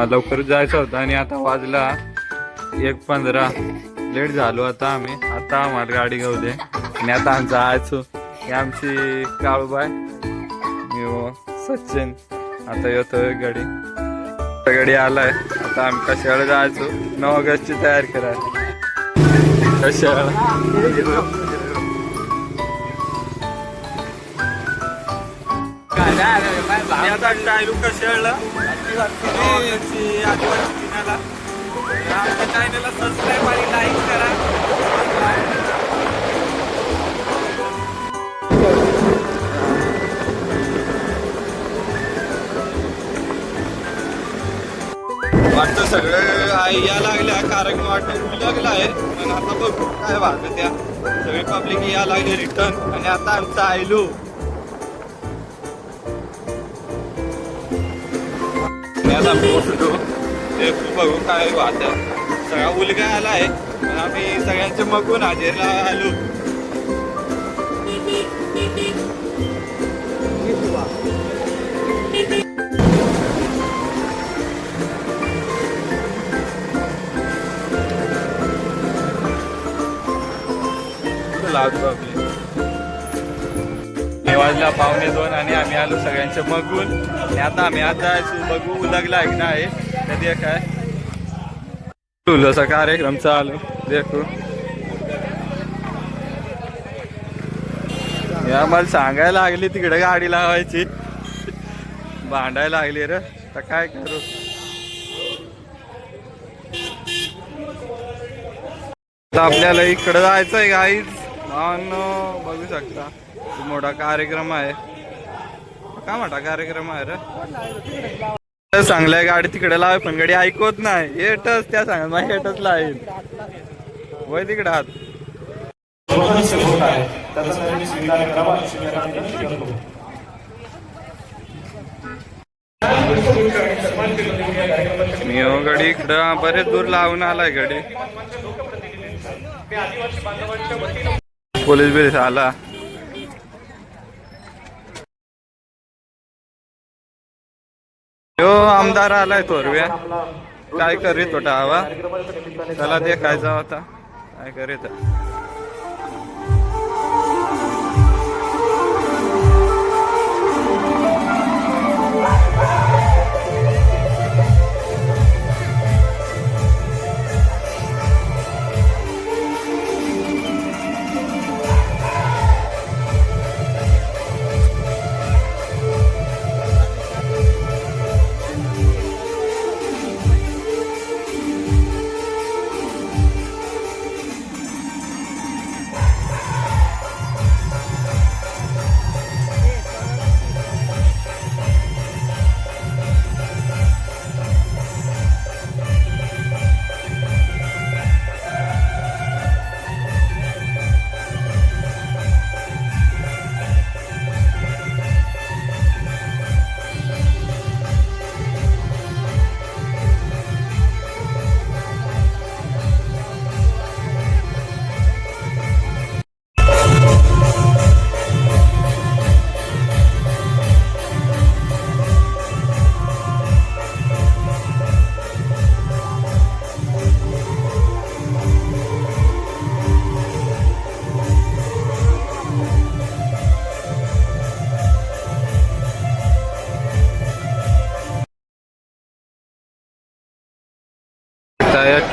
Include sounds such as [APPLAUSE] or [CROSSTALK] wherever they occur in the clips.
आम्हाला लवकर जायचं होतं आणि आता वाजला एक पंधरा. लेट झालो आता आम्ही. आता आम्हाला गाडी घेऊ दे. आणि आता आमचा आयचो हे आमची काळूबाय सचिन. आता येतोय गाडी गाडी आलाय. आता आम्ही कशाला जायचो? नऊ ऑगस्टची तयारी करा कशाला? आता टायरू कशाला? आदिवासी किनाला आमच्या चॅनलला सबस्क्राईब आणि लाईक करा वाटतं सगळं आहे या लागल्या कारण वाटतं लागलं आहे. पण आता बघू काय वाटतं त्या. सगळी पब्लिक या लागली रिटर्न आणि आता आमचं आयलो. आता ते बघू काय आता सगळा उलगा आला आहे पण आम्ही सगळ्यांचे मगून हजेरला आलो. लागतो आपले पाहुणे दोन आणि आम्ही आलो सगळ्यांचे मगून. आता आम्ही आता बघू लागला की नाही कधी काय तुझा कार्यक्रम चालू देखू. आम्हाला सांगायला लागली तिकडे गाडी लावायची. भांडायला लागली रे. तर काय करू? आपल्याला इकडे जायचंय गाईज बघू शकता. मोठा कार्यक्रम आहे. काय मोठा कार्यक्रम आहे रे? चांगल्या गाडी तिकडे लाव पण गाडी ऐकवत नाही. हेटच त्या सांगत मग हेटच लाईल वय तिकडे आहात मी हो गाडी इकडं बरेच दूर लावून आलाय गाडी. पोलीस बिलीस आला. यो आमदार आलाय थोरव्या काय करीत होता हवा त्याला ते काय जाव आता? काय करीत?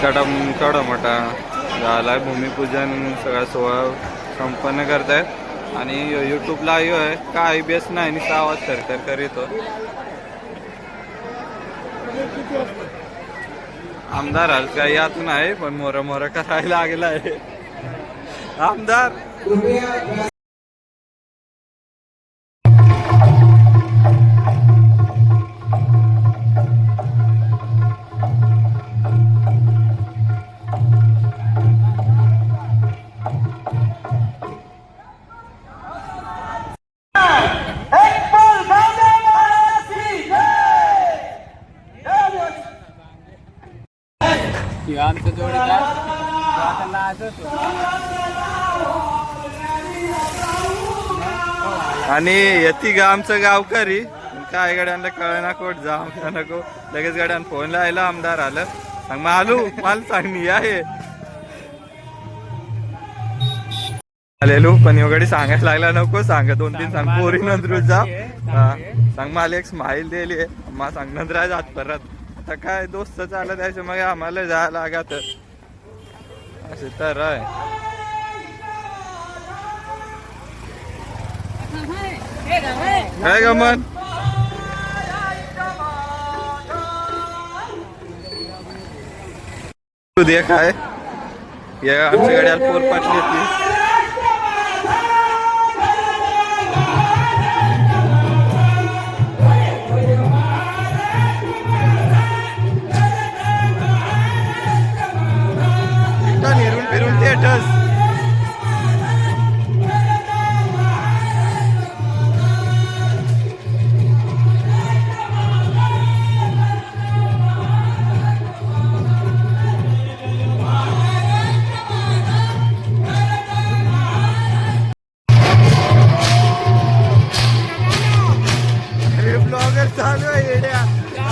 एक कडम झाला झालाय भूमिपूजन सगळा सोहळा संपन्न करतायत. आणि युट्यूबला आहे. काय एस नाही नुसता आवाज कर करीतो आमदार हलका काही यात नाही पण मोर मोर करायला लागला आहे आमदार! आणि यती गा आमचं गावकरी. काय गाड्यांना कळ ना कोट जा आमचा नको. लगेच गाड्यान फोन लायला आमदार आलं. सांग मालू मला सांग मी आहे. आलेलो पण एवढी सांगायला लागला नको. सांग दोन तीन सांग पोरी नंतर जा. सांग मला एक स्माईल दिली मा सांग नंतर जात परत. आता काय दोस्त चालत त्याच्या मग आम्हाला जायला लागत. असे तर आहे. काय गमन। तू दे काय या आमच्या गाड्याला पोर पाटली होती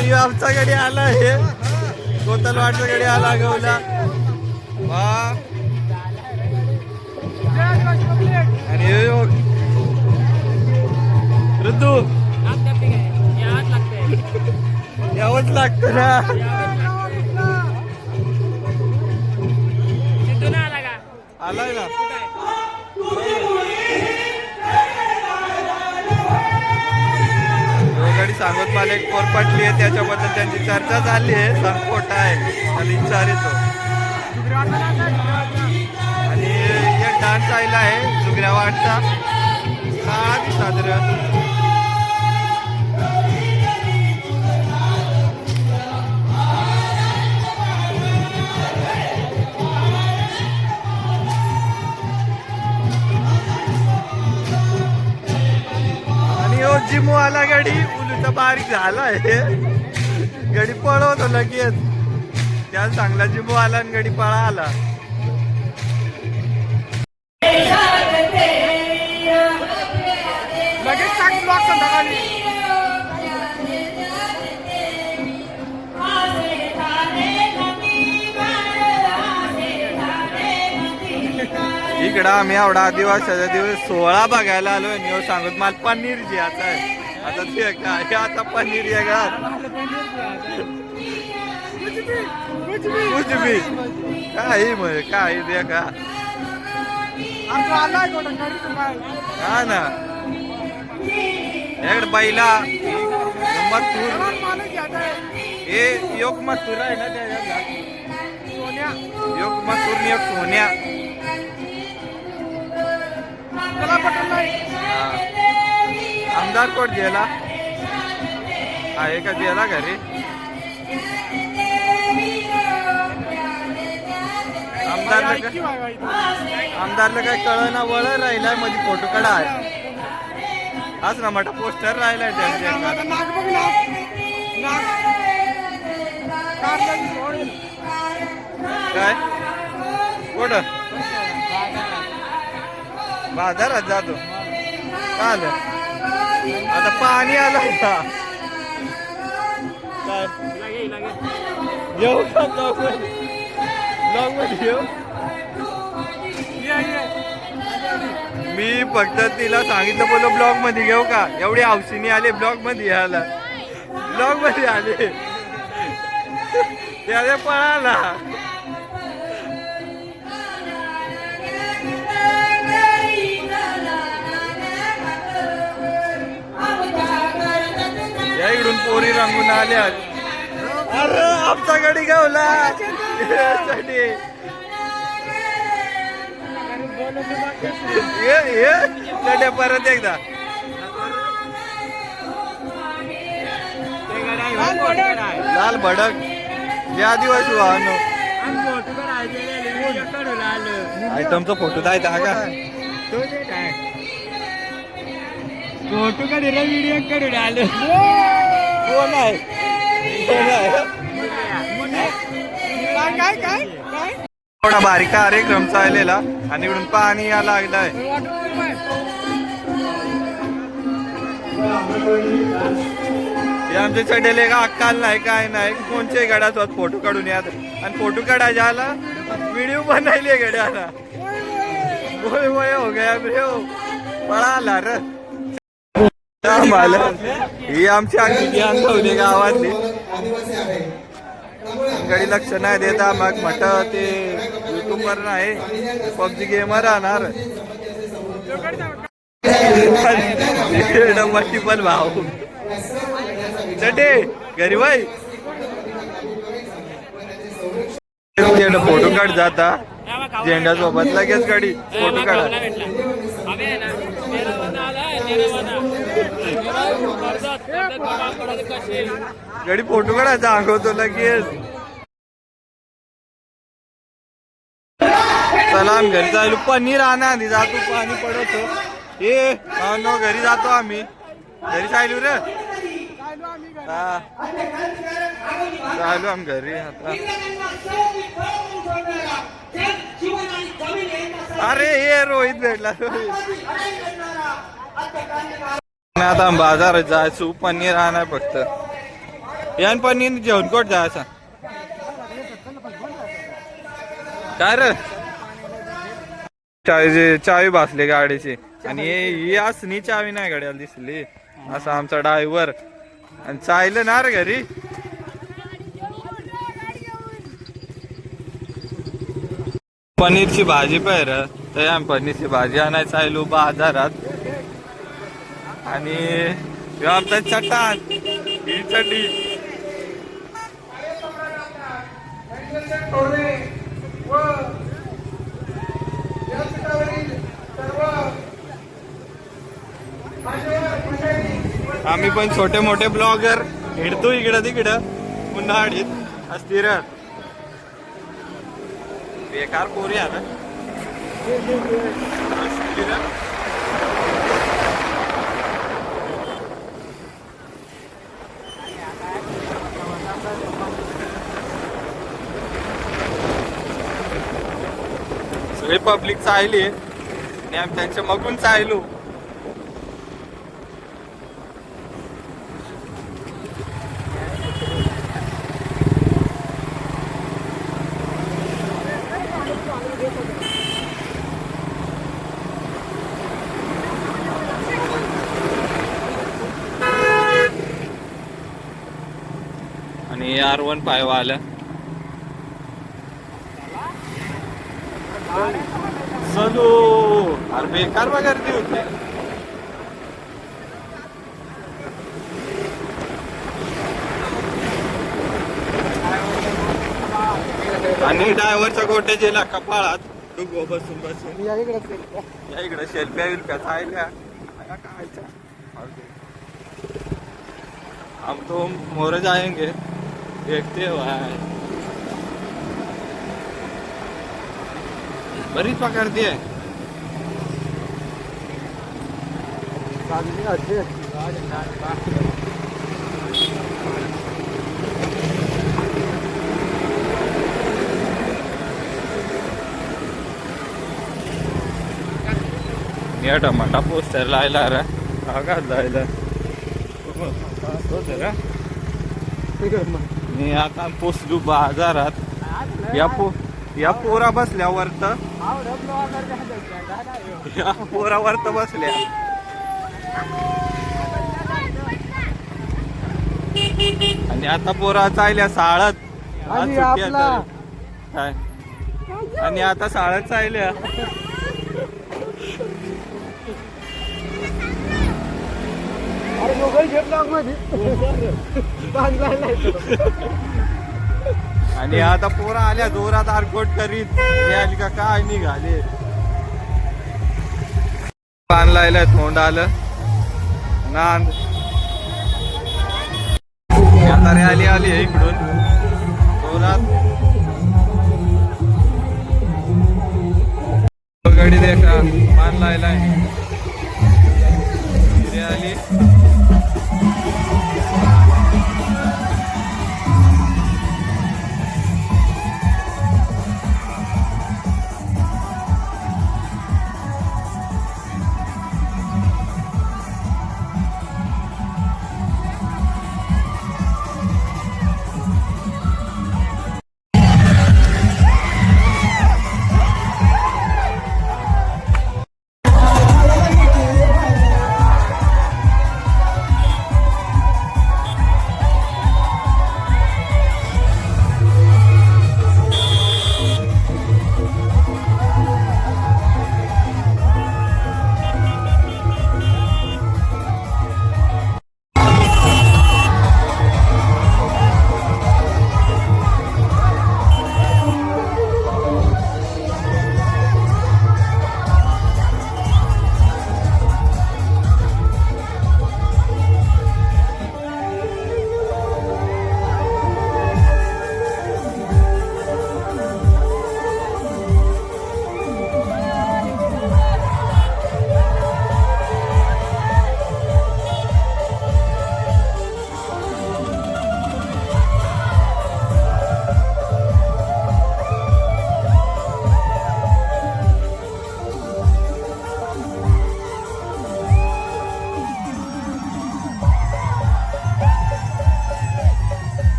आणि आमचा गडी आला हे. कोतलवाडचा गडी आला गवला वा. बघ. ऋतू यावंच लागतं ना. आलाय ना सांगत मला एक पोर पटली आहे त्याच्याबद्दल त्यांची चर्चा झाली आहे. सांग खोटा आहे. आणि विचारितो. आणि एक डान्स आयला आहे जुगऱ्या वाटचा. का साधारण आणि जिमू आला गाडी. उलूचा बारीक झाला गडी पळवतो लगेच. त्याला चांगला जिमू आला आणि गडी पळा आला. लगेच टाक ब्लॉक संध्याकाळी इकडं आम्ही एवढा आदिवासाचा दिवस सोहळा बघायला आलोय आणि सांगत मला पनीर जी आता आहे आता ते काय हे आता पनीर आहे का? कुछ भी काही मग? काही दे का हा ना. एक बैला मथुर हे योग मथुर आहे ना त्या सोन्या योग मथुर आणि एक सोन्या. नाही आमदार कोण गेला आहे का गेला घरी? आमदारला काय. आमदारला काय कळ ना वळ राहिलायमध्ये फोटो काढा. आहे हाच ना मोठा पोस्टर राहिलाय. काय? कुठं? बाजारात जातो. का आलं? आता पाणी आलं का? काय? येऊ का ब्लॉगमध्ये ब्लॉगमध्ये येऊ? ये, ये. मी फक्त तिला सांगितलं बोल ब्लॉगमध्ये घेऊ का? एवढी हौशीने आले ब्लॉगमध्ये यायला. ब्लॉगमध्ये आले. त्याने पळाला. पोरी रंगून आल्या अरे आमचा गडी गावला. परत एकदा. लाल भडक. जे आदिवासी वाहनो. आयटमचा फोटो द्यायचा हा का? फोटो काढला व्हिडिओ काढून आलो कोण आहे कोण आहे काय काय? काय? थोडा बारीक कार्यक्रम चाललेला आणि इकडून पाणी या लागलाय. आमच्या चढेले का अक्काल नाही काय नाही. कोणच्याही गड्यासोबत फोटो काढून यात आणि फोटो काढायच्या आला व्हिडिओ बनायले गड्याला. होय होय हो गया रे हो. पळाला र. आम्हाला. ही आमची आखी ज्ञान गावातली. गडी लक्ष नाही देता मग म्हट ते युट्यूबर नाही पबजी गेमर राहणार. डब्बाची पण भाऊ चटे घरी बाई फोटो काढ जाता. झेंडा सोबत लगेच गाडी. फोटो काढा. गडी फोटो काढायचा अंगवतो लगेच. चला आम्ही घरी जायलो. पनीर आणा आधी जातो पाणी पडतो ए नो घरी जातो आम्ही. घरी जायलो रे. हा. चालू आम्ही घरी आता. अरे हे रोहित भेटला रोहित. आता बाजारात जायचो पनीर आणाय फक्त. यान पनीर जेवण कोट जायचा? काय रे? चावी चावी भासली गाडीची. आणि ही असणी चावी नाही गाड्याला दिसली. असा आमचा ड्रायव्हर. आणि चायलं ना रे घरी? पनीरची भाजी पाहिर तर आम्ही पनीरची भाजी आणायचं चाललो बाजारात. आणि आमचा चटाण ही चटणी आम्ही पण छोटे मोठे ब्लॉगर. हिडतो इकडं तिकडं. उन्हाळीत अस्थिर बेकार पोरी आहे रिपब्लिक अस्थिर. चालली आणि आम्ही त्यांच्या मगून चाललो आणि आर वन पायवा आलं चलो अरे बेकार गर्दी होती. आणि ड्रायव्हरच्या गोट्या गेला कपाळात. बसून बसून. या इकडे शेल्प्या विल्प्या चायल्या काय हम तो मोर जाएंगे देखते हो बरीच बरीच पकडते या टमाटा पोस्टर लायला रे. का लायला मी आता पोचलो बाजारात. या पो या पोरा बसल्यावर तर या पोरावर तर बसल्या. आणि आता पोरा चालल्या साळत. आज आणि सुट्टी आपला- आता. काय? आणि आता साळत चालल्या. अरे मोबाईल घेतला मध्ये. [LAUGHS] आणि आता पोरा आल्या जोरात आरकोट करीत. आली का काय निघाले? पान लायला तोंड आलं. नांद. आता रॅली आली आहे इकडून. जोरात. गडी देखा पान लायलाय. आली.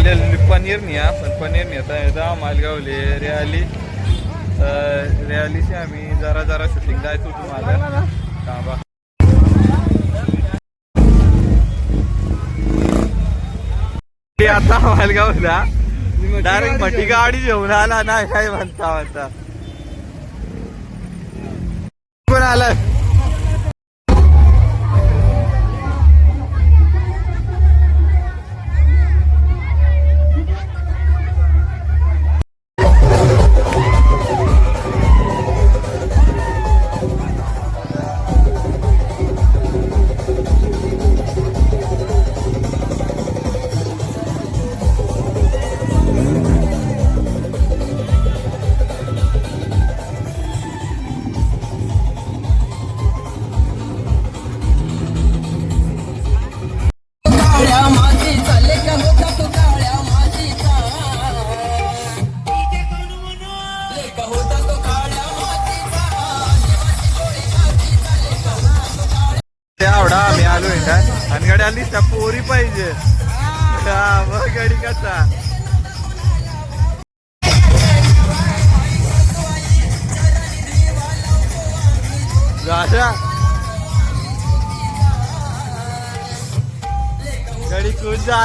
आलेली पनीरनी आपण पनीरनी आता पनीर नेता येता मालगावले रॅली. रॅलीची आम्ही जरा जरा शूटिंग जायचो तुम्हाला. थांबा. आता आता मालगावला. डायरेक्ट मटी गाडी घेऊन आला नाही काय म्हणता म्हणता. कोण आला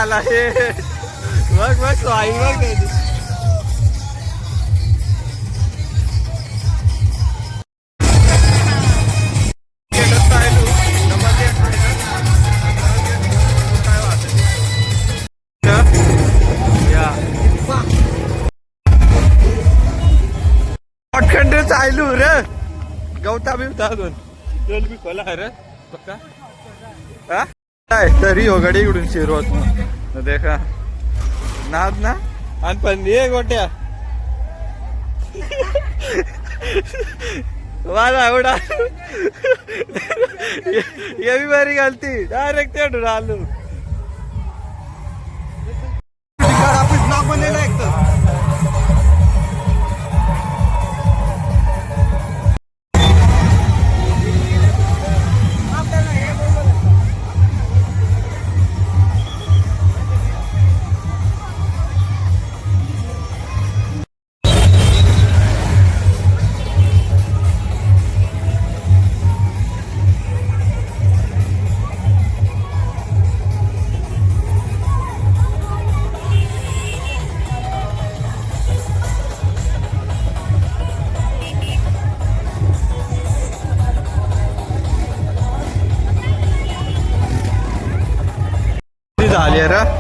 झाला हे. बघ बघ स्वाई बघ. चालू रे. गवता बिवता अजून. खोला रे. काय तरी हो गडी इकडून शिरवत न देखा। नाद ना? आणि पण ये गोट्या. आवडा ये बी बरी घालती. डायरेक्ट तेडून आलो किती झाली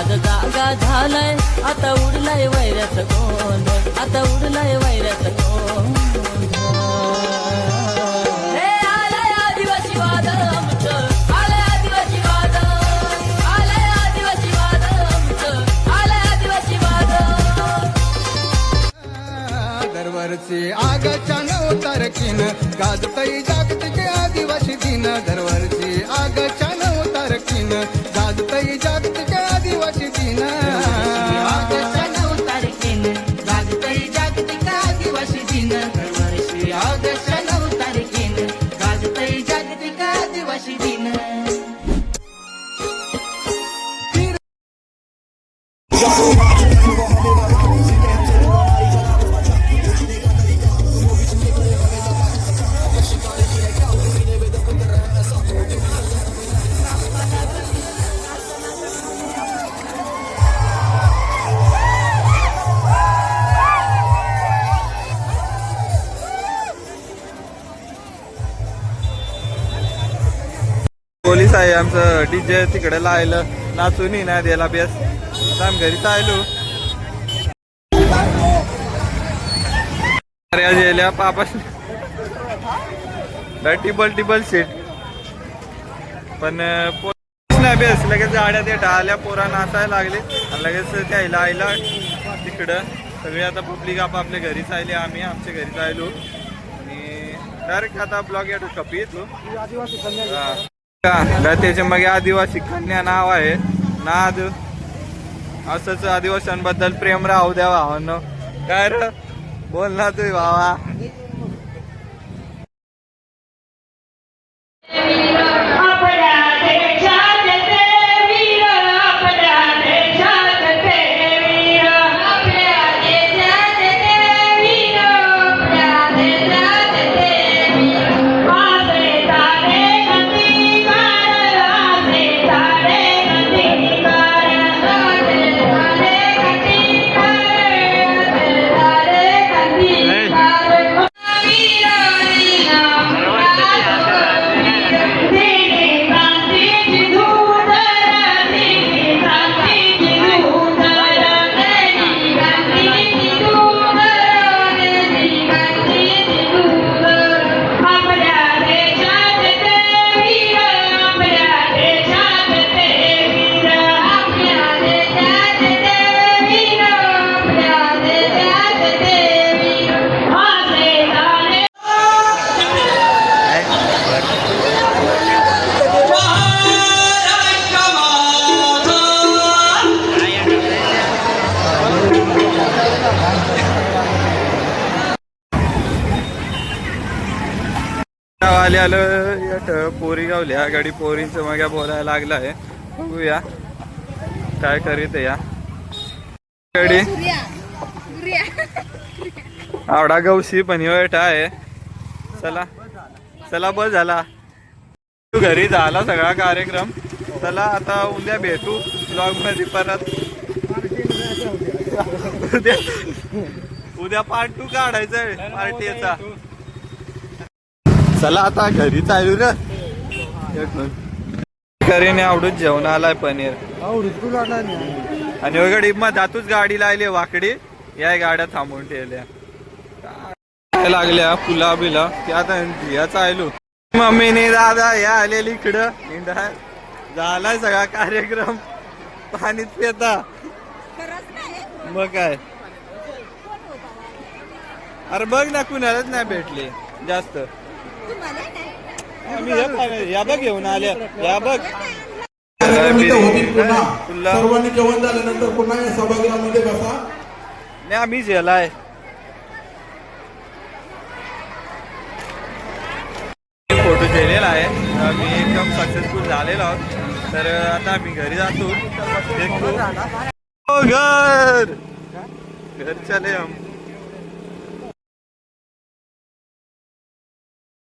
माझा जागा झालाय. आता उडलाय वैरस कोण? आता उडलाय वैरस कोण? आदिवासी दरवर्षी आगच्या नऊ तारखीन गाजतई जागतिक आदिवासी दिन. दरवर्षी आगच्या नऊ तारखीन गाजतई जागतिक आदिवासी डीजे तिकडे लायलं नाचून नाही द्यायला बेस आता आम्ही घरी आलो. अरे गेल्या पापा. टिबल टिबल सीट पण बेस लगेच गाड्या ते आल्या पोरा नाचायला लागले. आणि लगेच त्याला आईला तिकडं. सगळे आता पब्लिक आपापल्या घरीच आले आम्ही आमच्या घरीच आलो. आणि डायरेक्ट आता ब्लॉग या कपी येतो. का? त्याच्यामागे आदिवासी कन्या नाव आहे. नाद. असंच आदिवासींबद्दल प्रेम राहू द्या भावांनो. काय र? बोल ना तुम्ही भावा. आले आलं. पोरी गावल्या गाडी पोरींचं मग बोलायला लागलं आहे बघूया. काय करीत या. गाडी. आवडा गवशी पण वेट आहे. चला. चला बस झाला. तू घरी झाला सगळा कार्यक्रम. चला आता उद्या भेटू ब्लॉगमध्ये परत. उद्या उद्या पार्ट टू काढायचा आहे पार्टीचा चला आता घरी चालू रे करीने आवडून जेवण आलाय पनीर. आणि वगैरे मग जातूच गाडी लायली वाकडी. या गाड्या थांबवून ठेवल्या. काय लागल्या? फुला बिला ते आता या चालू. मम्मीने दादा या आलेली इकडं. इंडा झालाय सगळा कार्यक्रम. पाणीच येता मग काय? अरे बघ ना कुणालाच नाही भेटले. जास्त. आम्ही या बघ घेऊन आल्या. या बघ. कार्यक्रम इथं होतील पुन्हा. तुला सर्वांनी जेवण झाल्यानंतर पुन्हा या सभागृहामध्ये बसा. नाही आम्ही जेलाय फोटो केलेला आहे. मी एकदम सक्सेसफुल झालेलो आहोत. तर आता आम्ही घरी जातो. ओ, घर. घर चले हम